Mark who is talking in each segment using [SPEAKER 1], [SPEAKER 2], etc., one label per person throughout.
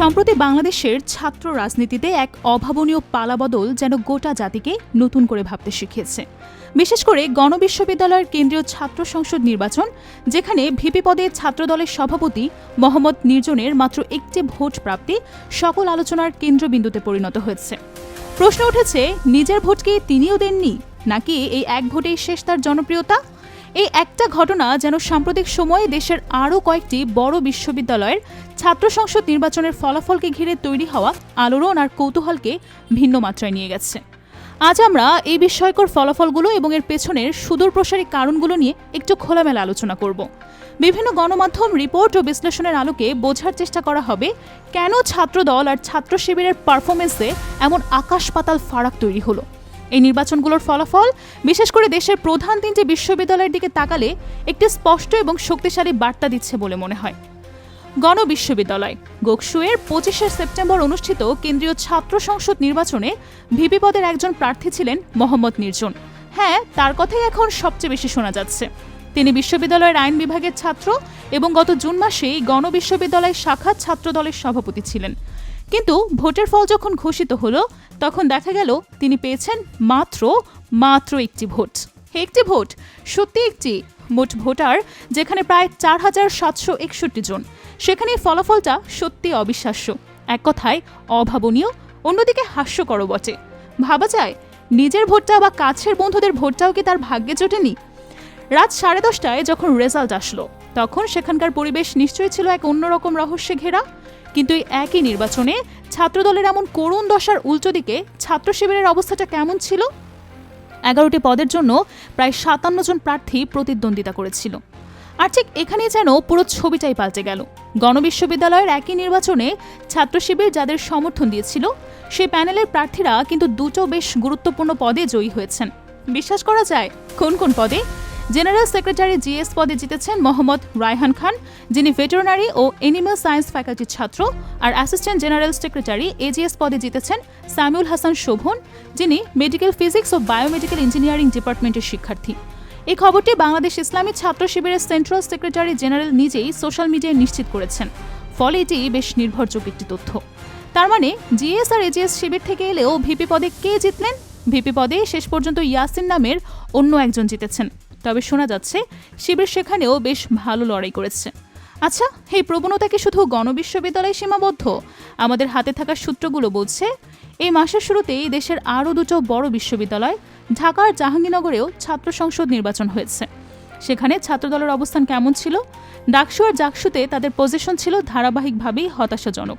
[SPEAKER 1] সম্প্রতি বাংলাদেশের ছাত্র রাজনীতিতে এক অভাবনীয় পালাবদল যেন গোটা জাতিকে নতুন করে ভাবতে শিখিয়েছে। বিশেষ করে গণবিশ্ববিদ্যালয়ের কেন্দ্রীয় ছাত্র সংসদ নির্বাচন, যেখানে ভিপি পদে ছাত্রদলের সভাপতি মোহাম্মদ নির্জনের মাত্র একটি ভোট প্রাপ্তি সকল আলোচনার কেন্দ্রবিন্দুতে পরিণত হয়েছে। প্রশ্ন উঠেছে, নিজের ভোটকে তিনিও দেননি? নাকি এই এক ভোটেই শেষ তার জনপ্রিয়তা? এই একটা ঘটনা যেন সাম্প্রতিক সময়ে দেশের আরও কয়েকটি বড় বিশ্ববিদ্যালয়ের ছাত্র সংসদ নির্বাচনের ফলাফলকে ঘিরে তৈরি হওয়া আলোড়ন আর কৌতূহলকে ভিন্ন মাত্রায় নিয়ে গেছে। আজ আমরা এই বিস্ময়কর ফলাফলগুলো এবং এর পেছনের সুদূরপ্রসারী কারণগুলো নিয়ে একটু খোলামেলা আলোচনা করব। বিভিন্ন গণমাধ্যম রিপোর্ট ও বিশ্লেষণের আলোকে বোঝার চেষ্টা করা হবে, কেন ছাত্রদল আর ছাত্র শিবিরের পারফরমেন্সে এমন আকাশ পাতাল ফারাক তৈরি হলো? এই নির্বাচনগুলোর ফলাফল, বিশেষ করে দেশের প্রধান তিনটি বিশ্ববিদ্যালয়ের দিকে তাকালে একটি স্পষ্ট এবং শক্তিশালী বার্তা দিচ্ছে বলে মনে হয়। গণ বিশ্ববিদ্যালয় গোকসুয়ের পঁচিশে সেপ্টেম্বর অনুষ্ঠিত কেন্দ্রীয় ছাত্র সংসদ নির্বাচনে ভিপি পদের একজন প্রার্থী ছিলেন মোহাম্মদ নির্জন। হ্যাঁ তার কথাই এখন সবচেয়ে বেশি শোনা যাচ্ছে। তিনি বিশ্ববিদ্যালয়ের আইন বিভাগের ছাত্র এবং গত জুন মাসেই গণ বিশ্ববিদ্যালয় শাখা ছাত্র দলের সভাপতি ছিলেন। কিন্তু ভোটের ফল যখন ঘোষিত হলো, তখন দেখা গেল তিনি পেয়েছেন মাত্র মাত্র একটি ভোট। একটি ভোট, সত্যি একটি। মোট ভোটার, যেখানে প্রায় চার হাজার সাতশো একষট্টি জন। সেখানে ফলাফলটা সত্যি অবিশ্বাস্য। এক কথায়, অভাবনীয়, অন্যদিকে হাস্যকর বটে। ভাবা যায়, নিজের ভোটটা বা কাছের বন্ধুদের ভোটটাও কি তার ভাগ্যে জোটেনি? রাত সাড়ে দশটায় যখন রেজাল্ট আসলো তখন সেখানকার পরিবেশ নিশ্চয়ই ছিল এক অন্যরকম রহস্যে ঘেরা। কিন্তু এই একই নির্বাচনে ছাত্রদলের এমন করুণ দশার উল্টো দিকে ছাত্র শিবিরের অবস্থাটা কেমন ছিল? এগারোটি পদের জন্য প্রায় সাতান্ন জন প্রার্থী প্রতিদ্বন্দ্বিতা করেছিল। আর ঠিক এখানেই যেন পুরো ছবিটাই পাল্টে গেল। গণবিশ্ববিদ্যালয়ের একই নির্বাচনে ছাত্র শিবির যাদের সমর্থন দিয়েছিল, সেই প্যানেলের প্রার্থীরা কিন্তু দুটো বেশ গুরুত্বপূর্ণ পদে জয়ী হয়েছেন। বিশ্বাস করা যায়, কোন কোন পদে? জেনারেল সেক্রেটারি জিএস পদে জিতেছেন মোহাম্মদ রায়হান খান, যিনি ভেটেরিনারি ও এনিম্যাল সায়েন্স ফ্যাকাল্টির ছাত্র, আর অ্যাসিস্ট্যান্ট জেনারেল সেক্রেটারি এজিএস পদে জিতেছেন সামিউল হাসান শোভন, যিনি মেডিকেল ফিজিক্স ও বায়োমেডিক্যাল ইঞ্জিনিয়ারিং ডিপার্টমেন্টের শিক্ষার্থী। এই খবরটি বাংলাদেশ ইসলামী ছাত্র শিবিরের সেন্ট্রাল সেক্রেটারি জেনারেল নিজেই সোশ্যাল মিডিয়ায় নিশ্চিত করেছেন। ফলে এটি বেশ নির্ভরযোগ্য একটি তথ্য। তার মানে জিএস আর এজিএস শিবির থেকে এলেও ভিপি পদে কে জিতলেন? ভিপি পদে শেষ পর্যন্ত ইয়াসিন নামের অন্য একজন জিতেছেন। তবে শোনা যাচ্ছে, শিবির সেখানেও বেশ ভালো লড়াই করেছে। আচ্ছা এই প্রবণতা কি শুধু গণবিশ্ববিদ্যালয়ে সীমাবদ্ধ? আমাদের হাতে থাকা সূত্রগুলো বলছে, এই মাসের শুরুতেই দেশের আরও দুটো বড় বিশ্ববিদ্যালয় ঢাকার জাহাঙ্গীরনগরেও ছাত্র সংসদ নির্বাচন হয়েছে। সেখানে ছাত্রদলের অবস্থান কেমন ছিল? ডাকসু আর জাকসুতে তাদের পজিশন ছিল ধারাবাহিকভাবেই হতাশাজনক।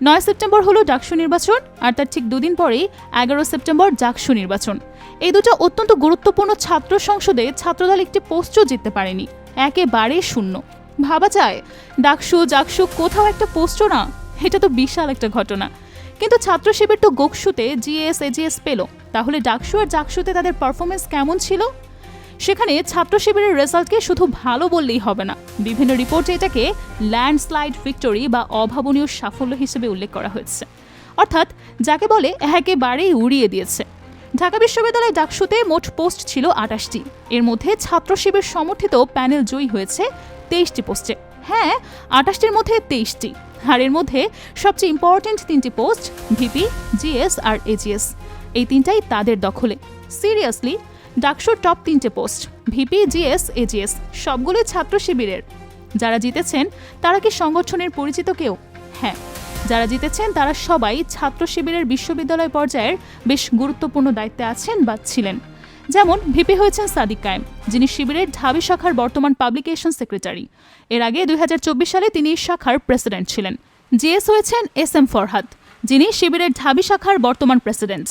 [SPEAKER 1] নয় সেপ্টেম্বর হলো ডাকসু নির্বাচন, আর তার ঠিক দুদিন পরেই এগারো সেপ্টেম্বর জাকসু নির্বাচন। এই দুটো অত্যন্ত গুরুত্বপূর্ণ ছাত্র সংসদে ছাত্রদল একটি পোস্টও জিততে পারেনি একেবারে শূন্য। ভাবা যায়, ডাকসু, জাকসু কোথাও একটা পোস্টও না, এটা তো বিশাল একটা ঘটনা। কিন্তু ছাত্র শিবির তো গোকসুতে জিএস, এজিএস পেল, তাহলে ডাকসু আর জাকসুতে তাদের পারফরমেন্স কেমন ছিল? সেখানে ছাত্র শিবিরের রেজাল্টকে শুধু ভালো বললেই হবে না। বিভিন্ন রিপোর্টে এটাকে ল্যান্ডস্লাইড ভিক্টরি বা অভাবনীয় সাফল্য হিসেবে উল্লেখ করা হয়েছে। অর্থাৎ যাকে বলে একেবারেই উড়িয়ে দিয়েছে। ঢাকা বিশ্ববিদ্যালয় ডাকসুতে মোট পোস্ট ছিল আটাশটি এর মধ্যে ছাত্র শিবির সমর্থিত প্যানেল জয়ী হয়েছে তেইশটি পোস্টে। হ্যাঁ আটাশটির মধ্যে তেইশটি। আর এর মধ্যে সবচেয়ে ইম্পর্ট্যান্ট তিনটি পোস্ট ভিপি, জিএস আর এজিএস। এই তিনটাই তাদের দখলে। সিরিয়াসলি ডাকসুর টপ তিনটে পোস্ট ভিপি জিএস এজিএস সবগুলোই ছাত্র শিবিরের। যারা জিতেছেন, তারা কি সংগঠনের পরিচিত কেউ? হ্যাঁ যারা জিতেছেন, তারা সবাই ছাত্র শিবিরের বিশ্ববিদ্যালয় পর্যায়ের বেশ গুরুত্বপূর্ণ দায়িত্বে আছেন বা ছিলেন। যেমন ভিপি হয়েছেন সাদিক কায়েম, যিনি শিবিরের ঢাবি শাখার বর্তমান পাবলিকেশন সেক্রেটারি এর আগে দুই হাজার চব্বিশ সালে তিনি শাখার প্রেসিডেন্ট ছিলেন। জিএস হয়েছেন এস এম ফরহাদ যিনি শিবিরের ঢাবি শাখার বর্তমান প্রেসিডেন্ট।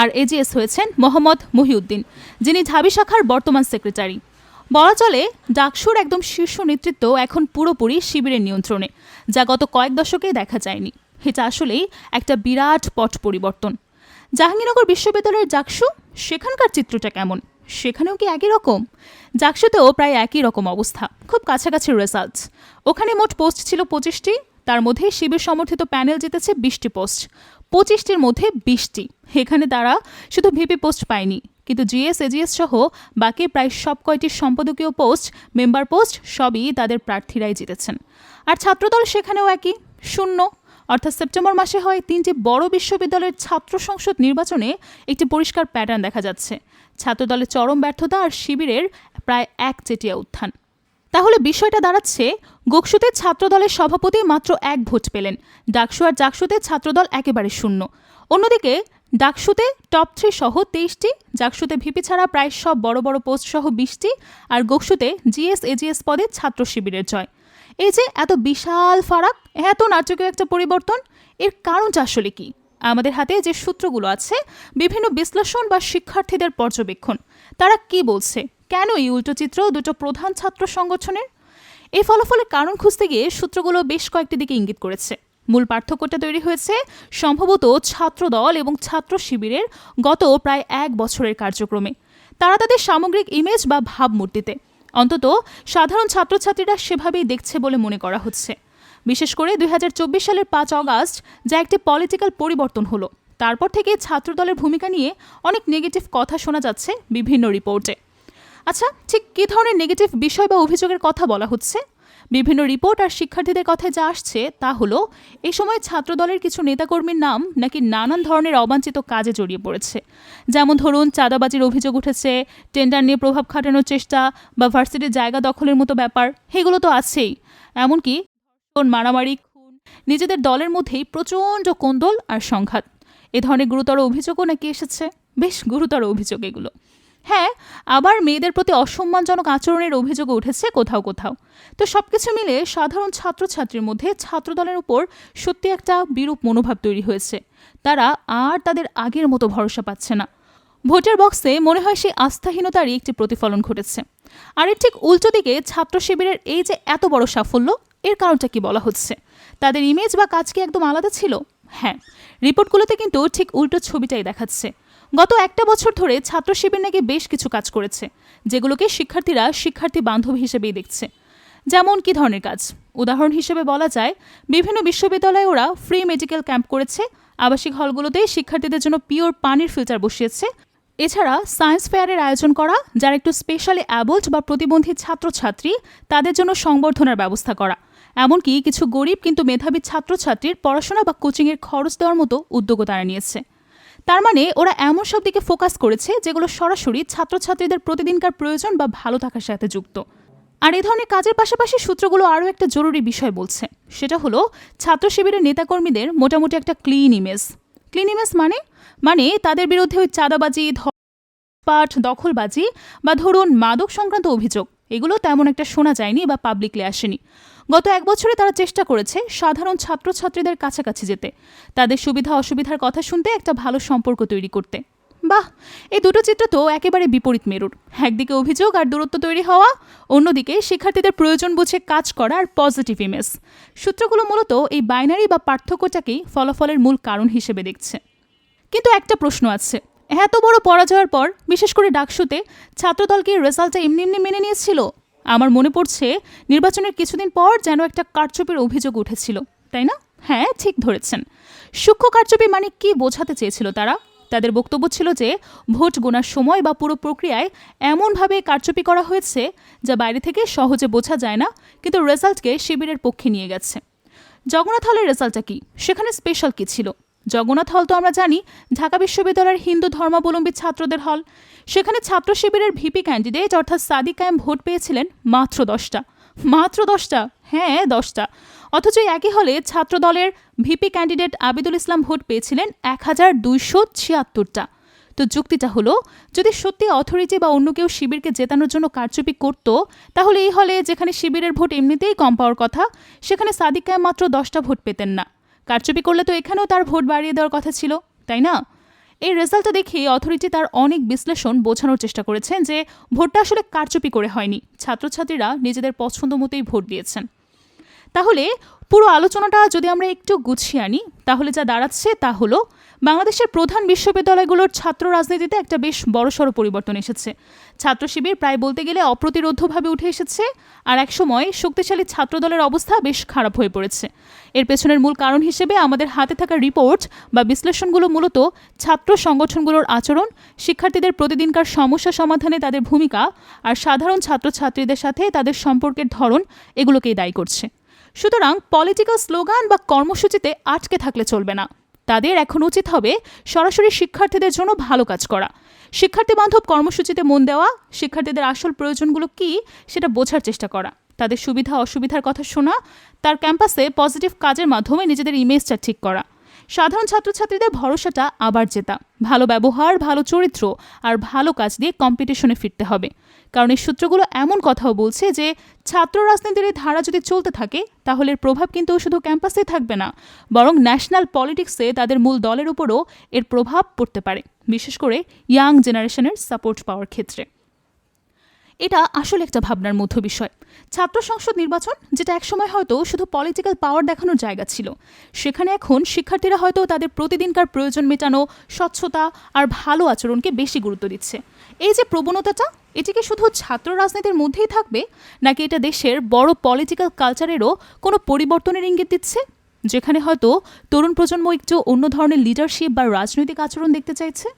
[SPEAKER 1] আর এজিএস হয়েছেন মোহাম্মদ মহিউদ্দিন, যিনি ঢাবি শাখার বর্তমান সেক্রেটারি। বলা চলে, ডাকসুর একদম শীর্ষ নেতৃত্ব এখন পুরোপুরি শিবিরের নিয়ন্ত্রণে, যা গত কয়েক দশকে দেখা যায়নি। এটা আসলেই একটা বিরাট পট পরিবর্তন। জাহাঙ্গীরনগর বিশ্ববিদ্যালয়ের জাকসু সেখানকার চিত্রটা কেমন? সেখানেও কি একই রকম? জাকসুতেও প্রায় একই রকম অবস্থা, খুব কাছাকাছি রেজাল্ট ওখানে মোট পোস্ট ছিল পঁচিশটি তার মধ্যে শিবির সমর্থিত প্যানেল জিতেছে বিশটি পোস্ট। পঁচিশটির মধ্যে বিশটি। এখানে তারা শুধু ভিপি পোস্ট পায়নি, কিন্তু জিএস, এজিএস সহ বাকি প্রায় সব কয়টি সম্পাদকীয় পোস্ট, মেম্বার পোস্ট সবই তাদের প্রার্থীরাই জিতেছেন। আর ছাত্রদল সেখানেও একই, শূন্য। অর্থাৎ সেপ্টেম্বর মাসে হয় তিনটি বড় বিশ্ববিদ্যালয়ের ছাত্র সংসদ নির্বাচনে একটি পরিষ্কার প্যাটার্ন দেখা যাচ্ছে। ছাত্রদলের চরম ব্যর্থতা আর শিবিরের প্রায় এক চেটিয়া উত্থান। তাহলে বিষয়টা দাঁড়াচ্ছে, গোকসুতে ছাত্রদলের সভাপতি মাত্র এক ভোট পেলেন ডাকসু আর জাকসুতে ছাত্রদল একেবারে শূন্য। অন্যদিকে, ডাকসুতে টপ থ্রি সহ তেইশটি, জাকসুতে ভিপি ছাড়া প্রায় সব বড় বড় পোস্ট সহ বিশটি, আর গোকসুতে জিএস, এজিএস পদে ছাত্র শিবিরের জয়। এই যে এত বিশাল ফারাক, এত নাটকীয় একটা পরিবর্তন, এর কারণটা আসলে কি? আমাদের হাতে যে সূত্রগুলো আছে, বিভিন্ন বিশ্লেষণ বা শিক্ষার্থীদের পর্যবেক্ষণ, তারা কি বলছে? কেন এই উল্টো চিত্র দুটো প্রধান ছাত্র সংগঠনের? এই ফলাফলের কারণ খুঁজতে গিয়ে সূত্রগুলো বেশ কয়েকটি দিকে ইঙ্গিত করেছে। মূল পার্থক্যটা তৈরি হয়েছে সম্ভবত ছাত্রদল এবং ছাত্র শিবিরের গত প্রায় এক বছরের কার্যক্রমে। তারা তাদের সামগ্রিক ইমেজ বা ভাবমূর্তিতে। অন্তত সাধারণ ছাত্রছাত্রীরা সেভাবেই দেখছে বলে মনে করা হচ্ছে। বিশেষ করে দুই হাজার চব্বিশ সালের পাঁচ অগাস্ট, যা একটি পলিটিক্যাল পরিবর্তন হলো। তারপর থেকে ছাত্রদলের ভূমিকা নিয়ে অনেক নেগেটিভ কথা শোনা যাচ্ছে বিভিন্ন রিপোর্টে আচ্ছা ঠিক কী ধরনের নেগেটিভ বিষয় বা অভিযোগের কথা বলা হচ্ছে? বিভিন্ন রিপোর্ট আর শিক্ষার্থীদের কথায় যা আসছে তা হলো এই সময় ছাত্রদলের কিছু নেতাকর্মীর নাম নাকি নানান ধরনের অবাঞ্ছিত কাজে জড়িয়ে পড়েছে। যেমন ধরুন, চাঁদাবাজির অভিযোগ উঠেছে টেন্ডার নিয়ে প্রভাব খাটানোর চেষ্টা বা ভার্সিটির জায়গা দখলের মতো ব্যাপার, এগুলো তো আছেই। এমনকি মারামারি, খুন নিজেদের দলের মধ্যেই প্রচণ্ড কোন্দল আর সংঘাত। এ ধরনের গুরুতর অভিযোগও নাকি এসেছে? বেশ গুরুতর অভিযোগ এগুলো। হ্যাঁ আবার মেয়েদের প্রতি অসম্মানজনক আচরণের অভিযোগও উঠেছে কোথাও কোথাও। তো সবকিছু মিলে সাধারণ ছাত্রছাত্রীর মধ্যে ছাত্রদলের উপর সত্যি একটা বিরূপ মনোভাব তৈরি হয়েছে। তারা আর তাদের আগের মতো ভরসা পাচ্ছে না। ভোটের বক্সে মনে হয় সেই আস্থাহীনতারই একটি প্রতিফলন ঘটেছে। আর এর ঠিক উল্টো দিকে ছাত্র শিবিরের এই যে এত বড় সাফল্য, এর কারণটা কি বলা হচ্ছে? তাদের ইমেজ বা কাজ কি একদম আলাদা ছিল? হ্যাঁ রিপোর্টগুলোতে কিন্তু ঠিক উল্টো ছবিটাই দেখাচ্ছে। গত একটা বছর ধরে ছাত্র শিবির নাকি বেশ কিছু কাজ করেছে, যেগুলোকে শিক্ষার্থীরা শিক্ষার্থী বান্ধব হিসেবেই দেখছে। যেমন কি ধরনের কাজ? উদাহরণ হিসেবে বলা যায়, বিভিন্ন বিশ্ববিদ্যালয়ে ওরা ফ্রি মেডিকেল ক্যাম্প করেছে, আবাসিক হলগুলোতে শিক্ষার্থীদের জন্য পিওর পানির ফিল্টার বসিয়েছে। এছাড়া সায়েন্স ফেয়ারের আয়োজন করা, যারা একটু স্পেশালি অ্যাবল্ট বা প্রতিবন্ধী ছাত্রছাত্রী, তাদের জন্য সংবর্ধনার ব্যবস্থা করা। এমনকি কিছু গরিব কিন্তু মেধাবী ছাত্রছাত্রীর পড়াশোনা বা কোচিংয়ের খরচ দেওয়ার মতো উদ্যোগও তারা নিয়েছে। তার মানে ওরা এমন সব দিকে ফোকাস করেছে যেগুলো সরাসরি ছাত্রছাত্রীদের প্রতিদিনকার প্রয়োজন বা ভালো থাকার সাথে যুক্ত। আর এই ধরনের কাজের পাশাপাশি সূত্রগুলো আরও একটা জরুরি বিষয় বলছে। সেটা হলো ছাত্র শিবিরের নেতাকর্মীদের মোটামুটি একটা ক্লিন ইমেজ ক্লিন ইমেজ মানে? মানে তাদের বিরুদ্ধে ওই চাঁদাবাজি পাঠ দখলবাজি বা ধরুন মাদক সংক্রান্ত অভিযোগ। এগুলো তেমন একটা শোনা যায়নি বা পাবলিকলি আসেনি। গত এক বছরে তারা চেষ্টা করেছে সাধারণ ছাত্রছাত্রীদের কাছাকাছি যেতে। তাদের সুবিধা অসুবিধার কথা শুনতে একটা ভালো সম্পর্ক তৈরি করতে। বাহ! এই দুটো চিত্র তো একেবারে বিপরীত মেরুর। একদিকে অভিযোগ আর দূরত্ব তৈরি হওয়া, অন্যদিকে শিক্ষার্থীদের প্রয়োজন বুঝে কাজ করা আর পজিটিভ ইমেজ সূত্রগুলো মূলত এই বাইনারি বা পার্থক্যটাকেই ফলাফলের মূল কারণ হিসেবে দেখছে। কিন্তু একটা প্রশ্ন আছে। এত বড় পরাজয়ের পর, বিশেষ করে ডাকসুতে, ছাত্রদলকে রেজাল্টটা এমনি এমনি মেনে নিয়েছিল? আমার মনে পড়ছে নির্বাচনের কিছুদিন পর যেন একটা কারচুপির অভিযোগ উঠেছিল, তাই না? হ্যাঁ ঠিক ধরেছেন। সূক্ষ্ম কারচুপি মানে কি বোঝাতে চেয়েছিল তারা? তাদের বক্তব্য ছিল যে, ভোট গোনার সময় বা পুরো প্রক্রিয়ায় এমনভাবে কারচুপি করা হয়েছে যা বাইরে থেকে সহজে বোঝা যায় না, কিন্তু রেজাল্টকে শিবিরের পক্ষে নিয়ে গেছে। জগন্নাথ হলের রেজাল্টটা কি? সেখানে স্পেশাল কি ছিল? জগন্নাথ হল তো আমরা জানি, ঢাকা বিশ্ববিদ্যালয়ের হিন্দু ধর্মাবলম্বী ছাত্রদের হল। সেখানে ছাত্র শিবিরের ভিপি ক্যান্ডিডেট অর্থাৎ সাদিক কায়েম ভোট পেয়েছিলেন মাত্র দশটা। মাত্র দশটা? হ্যাঁ দশটা। অথচ একই হলে ছাত্রদলের VP candidate Abidul Islam vote পেয়েছিলেন এক হাজার দুইশো ছিয়াত্তরটা। তো যুক্তিটা হলো, যদি সত্যি অথরিটি বা অন্য কেউ শিবিরকে জেতানোর জন্য কারচুপি করত, তাহলে এই হলে যেখানে শিবিরের ভোট এমনিতেই কম পাওয়ার কথা, সেখানে সাদিক কায়েম মাত্র দশটা ভোট পেতেন না। কারচুপি করলে তো এখানেও তার ভোট বাড়িয়ে দেওয়ার কথা ছিল, তাই না? এই রেজাল্ট দেখে অথরিটি তার অনেক বিশ্লেষণ বোঝানোর চেষ্টা করেছেন যে ভোটটা আসলে কারচুপি করে হয়নি। ছাত্রছাত্রীরা নিজেদের পছন্দ মতোই ভোট দিয়েছেন। তাহলে পুরো আলোচনাটা যদি আমরা একটু গুছিয়ে আনি, তাহলে যা দাঁড়াচ্ছে তা হলো বাংলাদেশের প্রধান বিশ্ববিদ্যালয়গুলোর ছাত্র রাজনীতিতে একটা বেশ বড়সড় পরিবর্তন এসেছে। ছাত্র শিবির প্রায় বলতে গেলে অপ্রতিরোধ্যভাবে উঠে এসেছে আর একসময় শক্তিশালী ছাত্রদলের অবস্থা বেশ খারাপ হয়ে পড়েছে। এর পেছনের মূল কারণ হিসেবে আমাদের হাতে থাকা রিপোর্ট বা বিশ্লেষণগুলো মূলত ছাত্র সংগঠনগুলোর আচরণ, শিক্ষার্থীদের প্রতিদিনকার সমস্যা সমাধানে তাদের ভূমিকা আর সাধারণ ছাত্রছাত্রীদের সাথে তাদের সম্পর্কের ধরন, এগুলোকেই দায়ী করছে। সুতরাং পলিটিক্যাল স্লোগান বা কর্মসূচিতে আটকে থাকলে চলবে না। তাদের এখন উচিত হবে সরাসরি শিক্ষার্থীদের জন্য ভালো কাজ করা। শিক্ষার্থী বান্ধব কর্মসূচিতে মন দেওয়া, শিক্ষার্থীদের আসল প্রয়োজনগুলো কি সেটা বোঝার চেষ্টা করা। তাদের সুবিধা অসুবিধার কথা শোনা, তার ক্যাম্পাসে পজিটিভ কাজের মাধ্যমে নিজেদের ইমেজটা ঠিক করা। সাধারণ ছাত্রছাত্রীদের ভরসাটা আবার জেতা। ভালো ব্যবহার, ভালো চরিত্র আর ভালো কাজ দিয়ে কম্পিটিশনে ফিরতে হবে। কারণ এই সূত্রগুলো এমন কথাও বলছে যে, ছাত্র রাজনীতির এই ধারা যদি চলতে থাকে, তাহলে এর প্রভাব কিন্তু শুধু ক্যাম্পাসে থাকবে না, বরং ন্যাশনাল পলিটিক্সে তাদের মূল দলের উপরও এর প্রভাব পড়তে পারে, বিশেষ করে ইয়াং জেনারেশনের সাপোর্ট পাওয়ার ক্ষেত্রে। এটা আসলে একটা ভাবনার মধ্য বিষয়। ছাত্র সংসদ নির্বাচন, যেটা একসময় হয়তো শুধু পলিটিক্যাল পাওয়ার দেখানোর জায়গা ছিল। সেখানে এখন শিক্ষার্থীরা হয়তো তাদের প্রতিদিনকার প্রয়োজন মেটানো স্বচ্ছতা আর ভালো আচরণকে বেশি গুরুত্ব দিচ্ছে। এই যে প্রবণতাটা, এটি কি শুধু ছাত্র রাজনীতির মধ্যেই থাকবে, নাকি এটা দেশের বড় পলিটিক্যাল কালচারেরও কোনো পরিবর্তনের ইঙ্গিত দিচ্ছে? যেখানে হয়তো তরুণ প্রজন্ম একটু অন্য ধরনের লিডারশিপ বা রাজনৈতিক আচরণ দেখতে চাইছে?